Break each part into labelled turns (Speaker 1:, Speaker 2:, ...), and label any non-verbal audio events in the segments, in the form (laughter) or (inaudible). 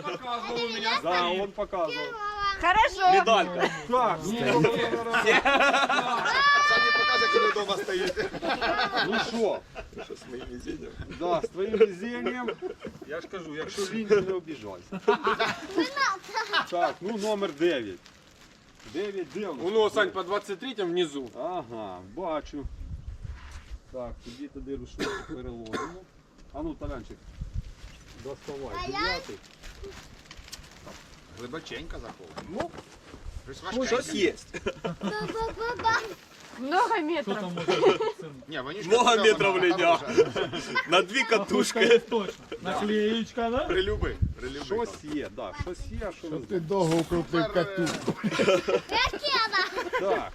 Speaker 1: Показывал у меня.
Speaker 2: Да, он показывал.
Speaker 3: Хорошо.
Speaker 4: Медалька.
Speaker 2: Так, ну,
Speaker 5: Саня показує, коли вдома стоїть.
Speaker 2: ну що?
Speaker 5: Що з моїм везінням?
Speaker 2: Да, з твоїм везінням. Я ж кажу, якщо він не обіжайся. Так, ну номер 9. 9 де у нас?
Speaker 1: У ну, Сань, по 23-м внизу.
Speaker 2: Ага, бачу. Так, тоді туди рушник переложимо. А ну, талянчик, доставай. Дев'ятий.
Speaker 5: Глибоченько заховано.
Speaker 4: Ну,
Speaker 5: Щось
Speaker 4: щось є.
Speaker 3: Много метров.
Speaker 5: Ні, вони ж
Speaker 4: Много
Speaker 5: казали,
Speaker 4: метров
Speaker 5: там
Speaker 4: линя.
Speaker 5: вже
Speaker 4: На дві катушки.
Speaker 6: Наклеечка, да?
Speaker 5: Прилюби. Прилюби.
Speaker 2: Щось є, да, щось є, а що не
Speaker 7: Ти
Speaker 2: знаю.
Speaker 7: довго укрутив катушку.
Speaker 2: Так.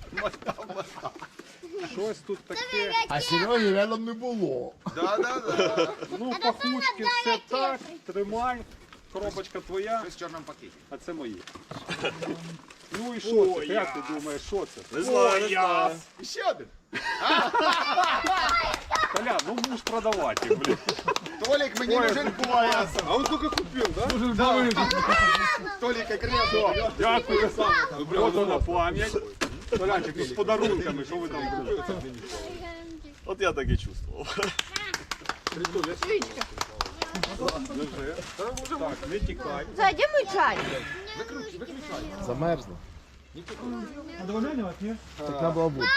Speaker 2: Щось тут таке.
Speaker 7: А Сереги рядом не було.
Speaker 5: Да, да, да.
Speaker 2: Ну, пахучки, все так. Тримай. Коробочка твоя,
Speaker 5: Щось в чорному пакеті.
Speaker 2: а це мої. Ну і що це? Як ти думаєш, що це?
Speaker 4: Не знаю, не знаю.
Speaker 5: І ще один.
Speaker 2: Толя, ну будеш продавати, блін.
Speaker 5: Толік мені нужен кувас.
Speaker 1: А он только купил, да?
Speaker 5: Толік якраз.
Speaker 2: Дякую. От вона пам'ять. Толянчик, ну з подарунками, що ви там робите?
Speaker 4: От я так і чувствував.
Speaker 3: Свічка.
Speaker 2: Так, не тікай.
Speaker 3: Зайди мой чай.
Speaker 7: Замерзло.
Speaker 6: А довольно нет?
Speaker 7: Так треба випити.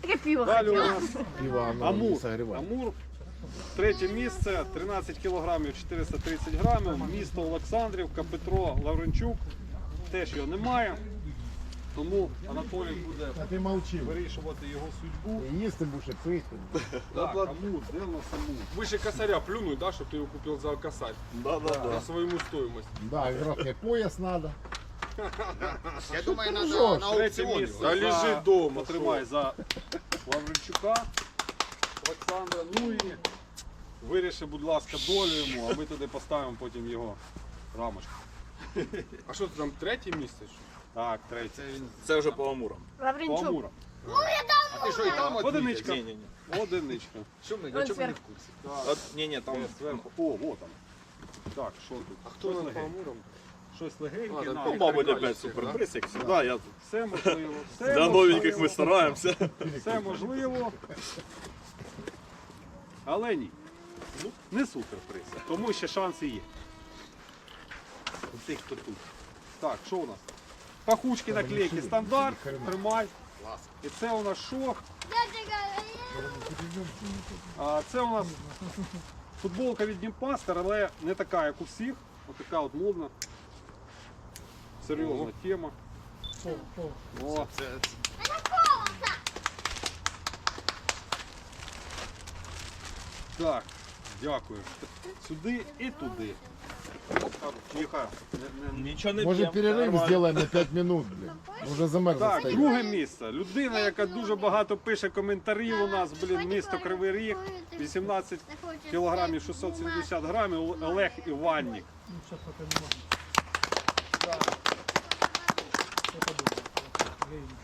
Speaker 3: Таке пиво
Speaker 2: Далі у
Speaker 3: хотіла.
Speaker 2: нас
Speaker 7: Піва,
Speaker 2: Амур.
Speaker 7: согріває.
Speaker 2: Амур. Третє місце, 13 кілограмів 430 грамів, місто Олександрівка, Петро Лавренчук. Теж його немає. Тому Анатолій буде
Speaker 7: А ти мовчив.
Speaker 2: вирішувати його судьбу.
Speaker 7: І їсти будеш і пити.
Speaker 2: Так, Амур, де в нас Амур?
Speaker 1: Выше косаря плюнуть, да, чтобы ты его купил за косарь.
Speaker 4: Да, да,
Speaker 1: За
Speaker 4: да.
Speaker 1: свою стоимость.
Speaker 7: Да, грохне пояс треба.
Speaker 5: Я думаю,
Speaker 7: Ну,
Speaker 5: треба
Speaker 7: що
Speaker 5: на
Speaker 7: ж,
Speaker 2: Третє
Speaker 5: аукціоні.
Speaker 2: місце.
Speaker 1: Да
Speaker 2: за-
Speaker 1: лежи дома,
Speaker 2: Потримай за Лавренчука Олександра. Ну і виріши, будь ласка, долю йому, а ми туди поставимо потім його рамочку.
Speaker 1: А что ты там, третье место? что?
Speaker 2: Так, третє.
Speaker 4: Це вже по амурам.
Speaker 2: По
Speaker 3: Лавренчук.
Speaker 2: Амурам.
Speaker 5: А ти що, і там
Speaker 2: Одиничка.
Speaker 4: Ні, ні, ні.
Speaker 2: Одиничка.
Speaker 5: Що ми,
Speaker 3: Вон
Speaker 5: нічого не в курсі.
Speaker 4: От, ні, ні, там
Speaker 2: Е, Зверху. О, вот там. Так, що тут?
Speaker 1: А кто
Speaker 2: Щось
Speaker 1: там по
Speaker 2: легеньке.
Speaker 1: Амурам?
Speaker 2: Щось легеньке.
Speaker 1: А,
Speaker 4: Ну, мабуть, опять
Speaker 1: всіх,
Speaker 4: суперприз, як завжди. Я тут
Speaker 2: Все (laughs) можливо. Все
Speaker 4: для новеньких ми
Speaker 2: можливо.
Speaker 4: стараємося.
Speaker 2: Все можливо. Але ні. Ну, не суперприз. Тому ще шанси є. У тих, хто тут. Так, що у нас? Пахучки наклейки стандарт. Тримай. І це у нас що? А це у нас футболка від Дімпастер, але не така, як у всіх. Ось така от модна. Серйозна тема. О,
Speaker 5: Це,
Speaker 2: так, дякую. Сюди і туди. Тихо. Не- не-
Speaker 4: Нічого не
Speaker 7: Може
Speaker 4: п'ємо.
Speaker 7: перерив
Speaker 4: Нормально.
Speaker 7: зробимо на 5 минут, блін. Уже замерзло
Speaker 2: Так,
Speaker 7: стоїть.
Speaker 2: друге місце. Людина, яка дуже багато пише коментарів у нас, блін, місто Кривий Ріг, 18 кілограмів 670 грамів, Олег Іваннік.
Speaker 6: Ну, сейчас пока не могу. Я подумаю. Леечка.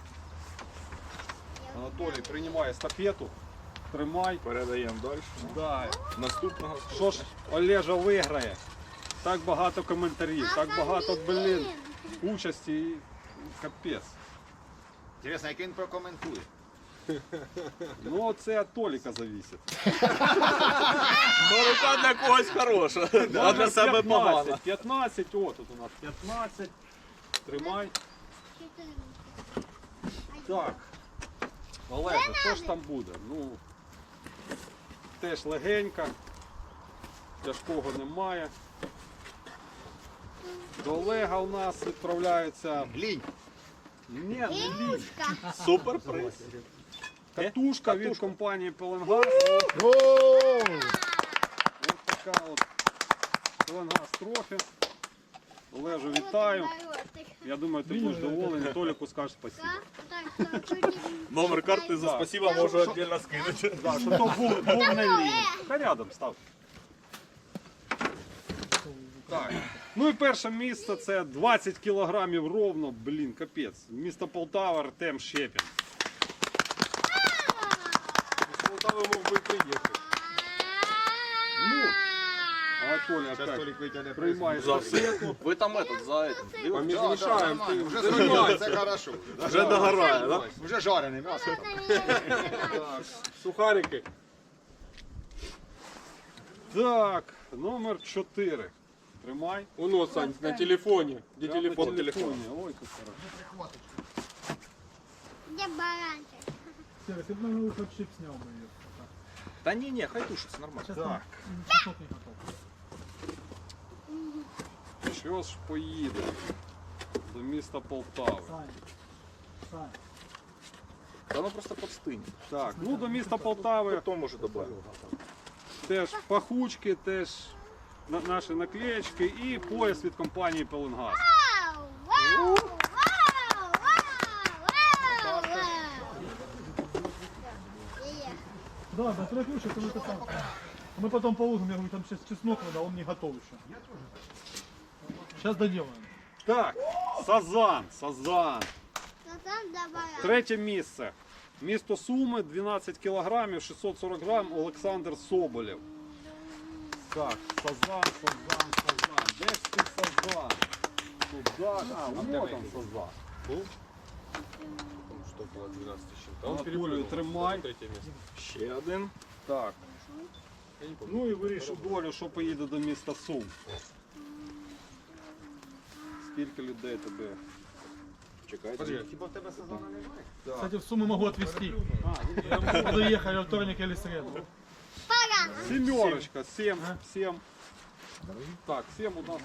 Speaker 2: Анатолій приймає estafету. Тримай.
Speaker 4: Передаємо далі.
Speaker 2: Да.
Speaker 4: Наступного.
Speaker 2: Що ж Олежа виграє? Так багато коментарів, так багато, блін, участі і капець.
Speaker 5: Інтересно, як він прокоментує.
Speaker 2: Ну це від Толіка завісить. (laughs)
Speaker 4: Ну, рука для когось хороша, а для себе погана.
Speaker 2: 15, о, тут у нас 15. Тримай. Так. Олеже, що ж там буде? Ну, теж легенька. Тяжкого немає. До Олега у нас відправляється.
Speaker 5: Лінь.
Speaker 2: Ні, не лінь.
Speaker 4: Суперприз.
Speaker 2: Катушка від компанії Пеленгаз. Ось така от Пеленгаз трофі. Олежу вітаю. Я думаю, ти будеш доволений. Толіку скажеш спасибо. (laughs)
Speaker 4: Номер карти за спасибо можу віддільно скинути.
Speaker 2: Да, що то був, був не лінь. Та рядом став. Так. Ну і перше місце це 20 кілограмів ровно, блін, капець. Місто Полтава, Артем Щепін.
Speaker 1: С Полтавы мог бы и приехать.
Speaker 2: Ну, а Анатолій
Speaker 5: Зараз
Speaker 2: опять
Speaker 5: Толік витягне
Speaker 2: приймає
Speaker 4: За
Speaker 2: естафету.
Speaker 4: Ви там этот, за этим. дивитесь?
Speaker 1: Помешаем, ты
Speaker 5: Вже
Speaker 1: уже
Speaker 5: зробили, це хорошо.
Speaker 4: Вже догорає, да?
Speaker 5: Вже жарене м'ясо.
Speaker 1: Сухарики.
Speaker 2: Так, номер 4. Тримай.
Speaker 1: Воно, Сань, на телефоне. Где
Speaker 2: Прямо
Speaker 1: телефон?
Speaker 2: на телефоні. Ой, як хорошо.
Speaker 8: Где баранчик?
Speaker 6: Серый, ты бы, наверное, хоть чип снял бы ее.
Speaker 4: Та ні, ні, хай тушиться нормально.
Speaker 6: Сейчас
Speaker 2: Так.
Speaker 6: там чеснок не готов.
Speaker 2: Що ж поїде до міста Полтави?
Speaker 6: Сань, Сань,
Speaker 4: Та воно просто подстине.
Speaker 2: Так, ну до міста Полтави
Speaker 4: Потім може добавимо.
Speaker 2: теж пахучки, теж на- наші наклеєчки і пояс від компанії Пеленгаз.
Speaker 8: Вау, вау, вау, вау, вау, вау.
Speaker 6: Да, да, трофюшек, он это сам. Мы потом поужим, я говорю, там сейчас чеснок надо, а он не готов еще. Сейчас доделаем.
Speaker 2: Так, Сазан, Сазан.
Speaker 8: Там давай.
Speaker 2: Третє місце. Місто Суми, 12 кілограмів, 640 грам, Олександр Соболєв. Так, Сазан, Сазан, Сазан. Де ж ти Сазан? Сюда, а, вот там Сазан.
Speaker 1: Что было 12 чем-то.
Speaker 2: Анатолію, тримай.
Speaker 4: Ще один.
Speaker 2: Так. Ну і вирішу долю, що поїде до міста Сум. Скільки людей тебе?
Speaker 4: Чекайте.
Speaker 1: Подожди,
Speaker 5: Хіба в тебе сезону немає?
Speaker 6: Кстати, в сумму могу отвезти. Я буду ехать во вторник или среду.
Speaker 2: Сімерочка, сім, сім. Так, сім у нас.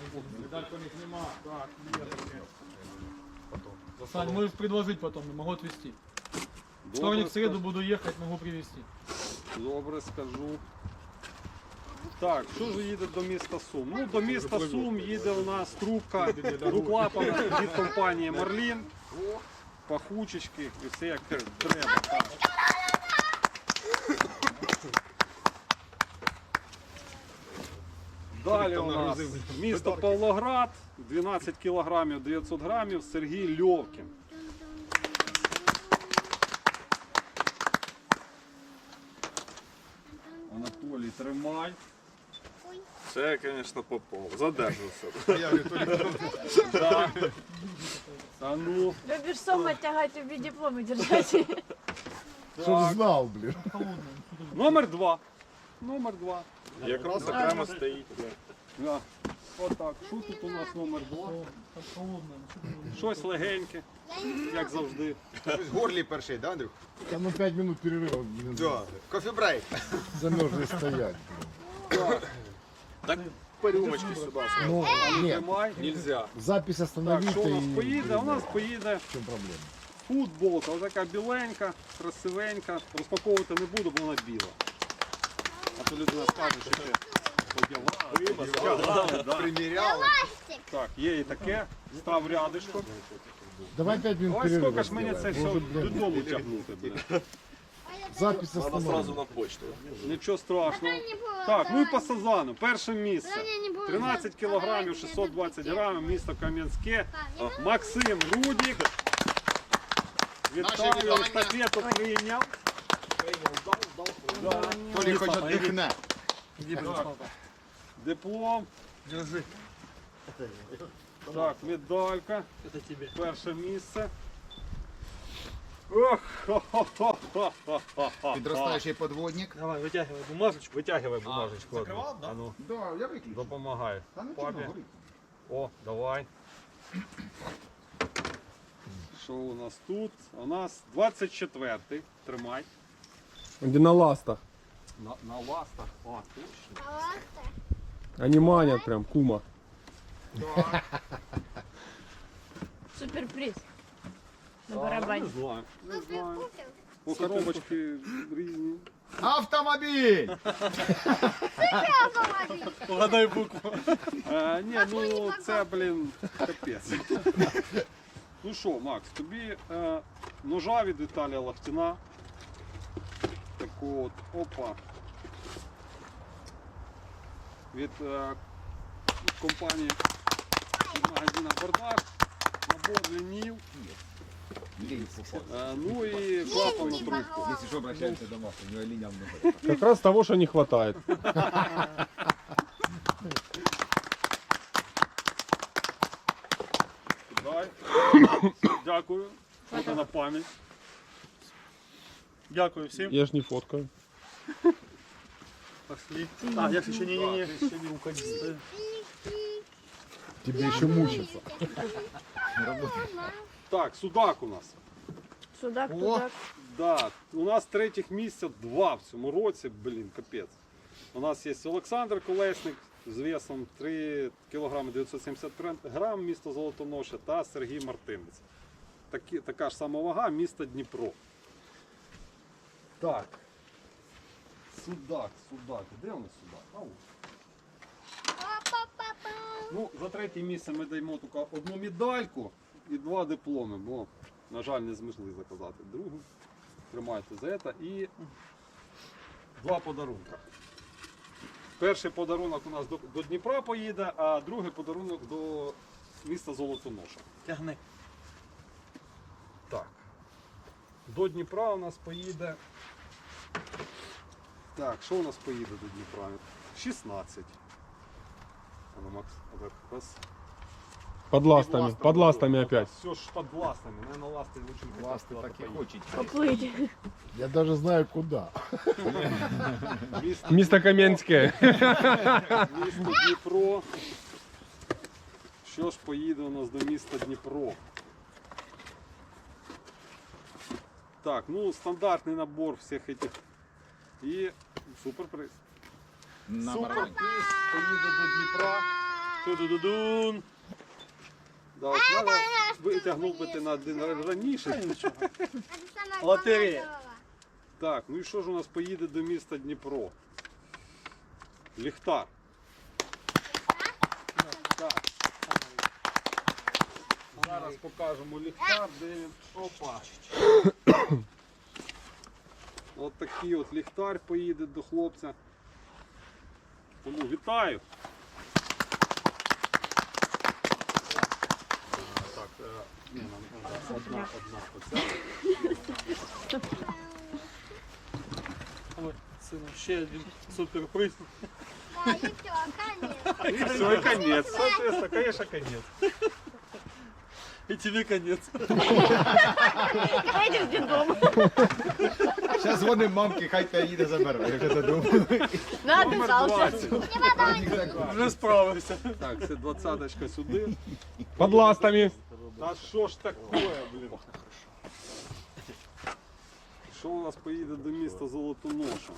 Speaker 6: Сань, можешь предложить потом, могу отвезти. Вторник, в среду буду ехать, могу привезти.
Speaker 2: Добре, скажу. Так, що ж їде до міста Сум? Ну, до міста Сум їде у нас трубка двоклапана від компанії Марлін. Пахучечки і все як треба. Так. Далі у нас місто Павлоград, 12 кілограмів 900 грамів, Сергій Льовкін. Анатолій, тримай.
Speaker 4: Це, звісно, попов. Задержався.
Speaker 2: А ну,
Speaker 3: Любишь сом оттягать, убить дипломы держать.
Speaker 7: Чтоб знал, блин.
Speaker 2: номер два. Номер два.
Speaker 4: Якраз окремо стоїть.
Speaker 2: Да. Отак. Що тут у нас номер два?
Speaker 6: О, там холодно. ну, что ты говоришь?
Speaker 2: Щось легеньке, як завжди.
Speaker 5: Щось горлі перший, да, Андрюх?
Speaker 7: Там на 5 минут перерыва,
Speaker 5: Да. Кофі-брейк.
Speaker 7: замерзли стоять.
Speaker 4: Так по рюмочки сюди.
Speaker 7: Ну, нет,
Speaker 2: Тримай.
Speaker 1: Нельзя.
Speaker 7: запись
Speaker 2: Так,
Speaker 7: остановить
Speaker 2: що у нас
Speaker 7: и...
Speaker 2: поїде? У нас поїде
Speaker 7: В чем проблема?
Speaker 2: футболка. Отака біленька, красивенька. Розпаковувати не буду, бо вона біла. А то людина скаже, що ще поділа.
Speaker 5: Приміряли.
Speaker 2: Так, є і таке. Став рядишко.
Speaker 7: Давай 5 минут
Speaker 2: Ой, скільки ж мені це
Speaker 7: сделаем.
Speaker 2: все
Speaker 7: Может,
Speaker 2: додому тягнути.
Speaker 7: Запись остановим.
Speaker 4: на почту.
Speaker 2: Нічого страшного. Так, ну і по Сазану. Перше місце. 13 кілограмів, 620 грамів, місто Кам'янське. Максим Рудік. Вітаю, естафету прийняв. Да.
Speaker 5: Толік хоч віддихне.
Speaker 2: Диплом. Так, медалька. Перше місце.
Speaker 5: Підростаючий подводник.
Speaker 6: Давай, вытягивай бумажечку.
Speaker 2: Витягивай бумажечку. одну. А ну,
Speaker 5: Да, я виключу.
Speaker 2: допомагай.
Speaker 5: Та не
Speaker 2: Папі.
Speaker 5: горить.
Speaker 2: О, давай. Що у нас тут? У нас 24-й. Тримай.
Speaker 1: Где на ластах.
Speaker 2: На, на ластах. О, точно.
Speaker 1: Они манят прям, кума. (laughs)
Speaker 3: Суперприз. На
Speaker 2: Не
Speaker 3: барабане.
Speaker 2: знаю. Не знаю. По коробочки різні.
Speaker 5: Автомобіль!
Speaker 6: Погадай букву.
Speaker 2: Е, ні, ну це, блін, капець. (laughs) ну що, Макс, тобі е, ножа від Віталія Лахтіна. Таку от, опа. Від е, компанії від магазина Бардак. Набор лінів. Е, ну і клапан на трубку.
Speaker 5: Якщо що, обращаємося до вас, у нього лінія много.
Speaker 1: Как раз того, что не хватает.
Speaker 2: Дай. Дякую. Фото на пам'ять.
Speaker 6: Дякую всім.
Speaker 1: Я ж не фоткаю.
Speaker 6: Пошли. А, я ще ні, ні.
Speaker 2: Ти ще не уходи.
Speaker 7: Тебе еще мучиться.
Speaker 2: Так, судак у нас.
Speaker 3: Судак,
Speaker 5: О!
Speaker 3: тудак.
Speaker 2: Да, у нас третіх місця два в цьому році, блін, капець. У нас є Олександр Колесник з весом 3 кг 970 грам, місто Золотоноша, та Сергій Мартинець. Такі, така ж сама вага, місто Дніпро. Так. Судак, судак. Де у нас судак? А, ось. Ну, за третє місце ми даємо тільки одну медальку і два дипломи, бо, на жаль, не змогли заказати другу. Тримайте за це. І два подарунки. Перший подарунок у нас до, до Дніпра поїде, а другий подарунок до міста Золотоноша.
Speaker 6: Тягни.
Speaker 2: Так. До Дніпра у нас поїде. Так, що у нас поїде до Дніпра? 16. Ану, Макс, отак, раз.
Speaker 1: Под ластами. Под ластами опять.
Speaker 2: Все ж под ластами, не на ласти лучше.
Speaker 5: Ласти так і хочуть.
Speaker 3: Поплыть.
Speaker 7: Я даже знаю куда.
Speaker 2: Місто,
Speaker 1: Місто Кам'янське.
Speaker 2: місто Дніпро. Що ж поїде у нас до міста Дніпро? Так, ну стандартний набор всіх этих. І суперприз.
Speaker 5: На
Speaker 2: Суперприз поїде до Дніпра. Ту-ду-ду-дун. Да, от треба витягнути на один раніше. (laughs)
Speaker 6: Лотерея.
Speaker 2: Так, ну і що ж у нас поїде до міста Дніпро? Ліхтар. Так. Зараз покажемо ліхтар, де він. Опа. От такий от ліхтар поїде до хлопця. Тому вітаю. Так, е, ні, нам треба одна, одна оця.
Speaker 6: Ой, сину, ще один суперприз.
Speaker 2: І все, і конець. Соответственно, конечно, конець.
Speaker 6: І тобі конець.
Speaker 3: Пойдем в детдом.
Speaker 5: Зараз дзвоним мамки, хай поїде забере. Я вже додому.
Speaker 2: 20.
Speaker 6: Вже справився.
Speaker 2: Так, це двадцяточка сюди.
Speaker 1: Под ластами.
Speaker 2: Та що ж такое, блін? Що у нас поїде до міста Золотоноша?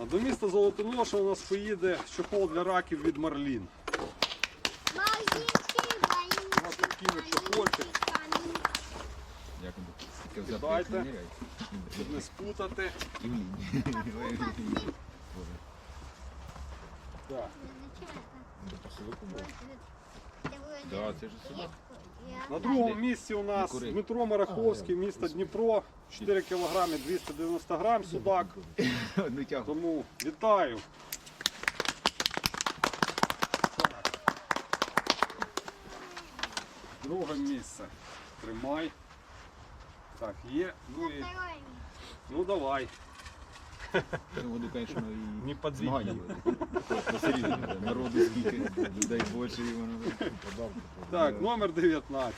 Speaker 2: До міста Золотоноша у нас поїде чохол для раків від Марлін. Ось такий чохольчик, Кидайте. щоб не спутати. Так.
Speaker 5: Да, це ж сюди.
Speaker 2: На другому місці у нас. Дмитро Мараховський, місто Дніпро, 4 кг 290 грам судак. (laughs) Тому вітаю. Друге місце. Тримай. Так, є. Ну і. Ну давай.
Speaker 5: Воду, звісно, і
Speaker 2: не
Speaker 5: подзвітні. Народу скільки, людей більше.
Speaker 2: Так, номер 19.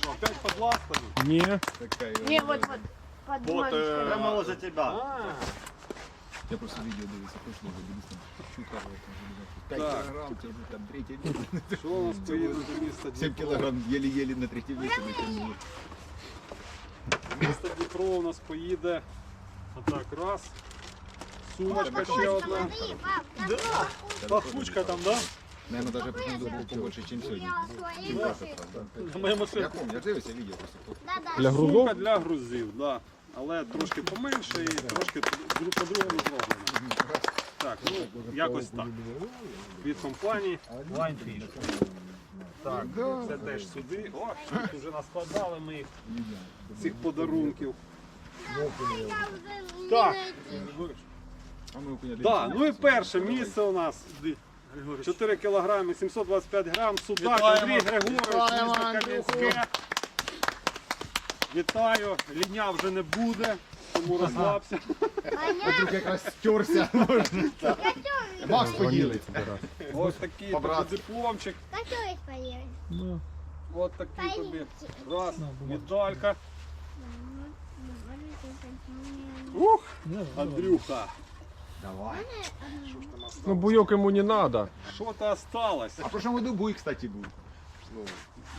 Speaker 2: Що, опять под ластами?
Speaker 1: Ні.
Speaker 3: Не, вот, вот, под
Speaker 6: Вот, прямо за тебя.
Speaker 5: Я просто видео дивився, точно дивився. Щука, там, 5
Speaker 2: Так.
Speaker 5: кілограм, там третій місяць.
Speaker 2: що у нас поїде до міста
Speaker 5: 7
Speaker 2: Дніпро?
Speaker 5: кілограм, єлі-єлі на третій місяць.
Speaker 2: 300 Дніпро у нас поїде. Отак, раз. Сумочка ще одна.
Speaker 6: Пахучка там, так?
Speaker 5: Наверное, даже побольше, чем сьогодні. Я помню, я дивився відео.
Speaker 1: Для грузов?
Speaker 2: Сумка для грузів, да. Але трошки поменше і трошки друг по-другому зроблено. Так, ну якось так. Від компанії. Line Fish. Так, це теж сюди. О, тут вже наскладали ми їх цих подарунків. Так.
Speaker 5: А
Speaker 2: Так, ну і перше місце у нас. 4 кг 725 грам. Судак. Андрій Григорович, місто Кам'янське. Вітаю, ліня вже не буде, тому розслабся.
Speaker 8: Понятно?
Speaker 7: Вдруг якраз стерся. Макс поділиться.
Speaker 2: Ось такий тобі дипломчик.
Speaker 8: Который поели?
Speaker 6: Ну,
Speaker 2: Ось такий тобі.
Speaker 8: Поедете.
Speaker 2: Раз,
Speaker 6: На, бумажку.
Speaker 2: медалька. Ух,
Speaker 6: не,
Speaker 2: Андрюха,
Speaker 1: Ну буйок йому не надо.
Speaker 2: що-то осталось.
Speaker 7: А в прошлом году буй, кстати, був.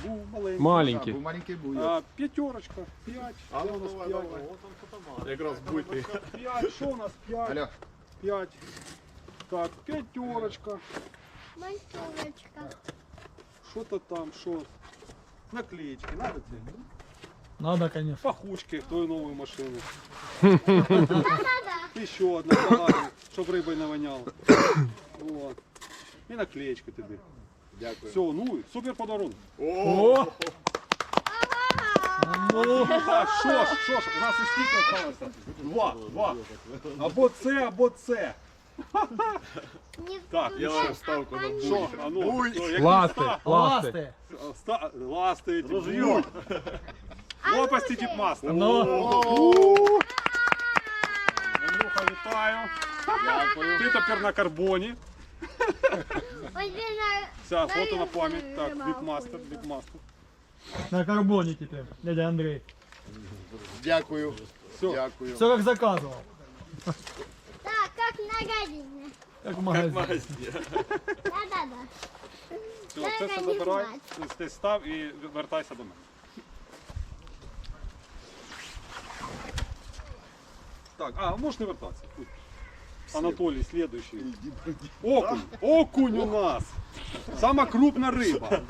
Speaker 2: Був маленький.
Speaker 7: Да,
Speaker 1: Маленький.
Speaker 7: був маленький буй.
Speaker 2: А, п'ятерочка, п'ять.
Speaker 7: А
Speaker 2: Що
Speaker 7: ну,
Speaker 2: у нас
Speaker 7: давай,
Speaker 2: п'ять?
Speaker 7: давай.
Speaker 4: Якраз битий.
Speaker 2: П'ять, що у нас п'ять?
Speaker 7: Алло.
Speaker 2: П'ять. Так, п'ятерочка.
Speaker 8: Мальчурочка.
Speaker 2: Що то там, що? Наклеечки, надо тебе?
Speaker 6: Надо, конечно.
Speaker 2: Пахучки твою новую машину.
Speaker 8: Да-да-да.
Speaker 2: Еще одна палатка, щоб рибою не воняло. Вот. І наклеечка тобі.
Speaker 7: Дякую.
Speaker 2: Все, ну і супер подарунок.
Speaker 6: О! Ну,
Speaker 2: Так, що ж, що ж, у нас і скільки осталося? Два, два. Або це, або це.
Speaker 8: Не
Speaker 2: Так,
Speaker 4: Я вам ставку на
Speaker 8: Понятно.
Speaker 2: що? А ну, що, який
Speaker 1: Ласти,
Speaker 2: ста-
Speaker 1: ласти.
Speaker 6: ласти.
Speaker 2: ста- Ласти, розжують. Лопасті діпмастер.
Speaker 6: Ну,
Speaker 2: Андрюха, вітаю. Ти тепер на карбоні. Все, фото на пам'ять. Так,
Speaker 8: Нажималку.
Speaker 2: діпмастер, діпмастер.
Speaker 6: на карбоне теперь, дядя Андрей.
Speaker 7: Дякую.
Speaker 2: Все.
Speaker 7: Дякую.
Speaker 6: Все как заказывал.
Speaker 8: Так, как на гадине.
Speaker 6: Как в
Speaker 4: Як
Speaker 6: магазине.
Speaker 4: магазин.
Speaker 8: Да-да-да.
Speaker 2: Все, це все забирай, ти став і вертайся до мене. Так, а, можеш не вертатися. Тут. Анатолій, следующий. Окунь. Окунь у нас. Сама крупна риба.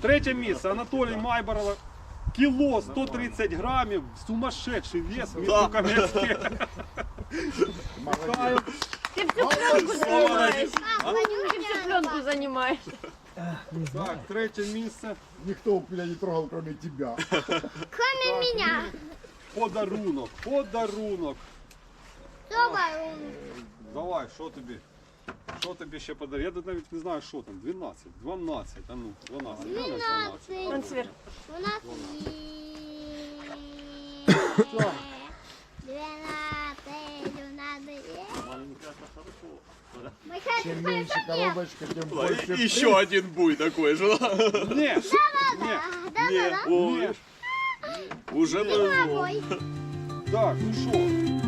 Speaker 2: Третє місце. Анатолій Майборова. Кіло 130 грамів. Сумасшедший вес. Місто Кам'янське. Вітаю.
Speaker 3: Ты всю пленку занимаешь.
Speaker 8: Папа,
Speaker 3: Ты всю пленку занимаешь.
Speaker 2: Так, третє місце.
Speaker 7: Никто меня не трогал, кроме тебя.
Speaker 8: Кроме меня.
Speaker 2: Подарунок. Подарунок.
Speaker 8: Собой.
Speaker 2: Давай, що тобі? Що тобі ще подарунок? Я навіть не знаю, що там. 12, 12, а ну, 12. 12, 12.
Speaker 3: Он сверху.
Speaker 8: У нас
Speaker 2: Так.
Speaker 8: Двенадцать, у нас Мы
Speaker 7: Чем
Speaker 8: хотим
Speaker 7: меньше коробочка, тем больше.
Speaker 4: И еще один буй такой же.
Speaker 2: Ні, ні,
Speaker 8: Да-да-да.
Speaker 4: О,
Speaker 2: ні.
Speaker 4: уже повезло.
Speaker 8: Домой.
Speaker 2: Так, ну що?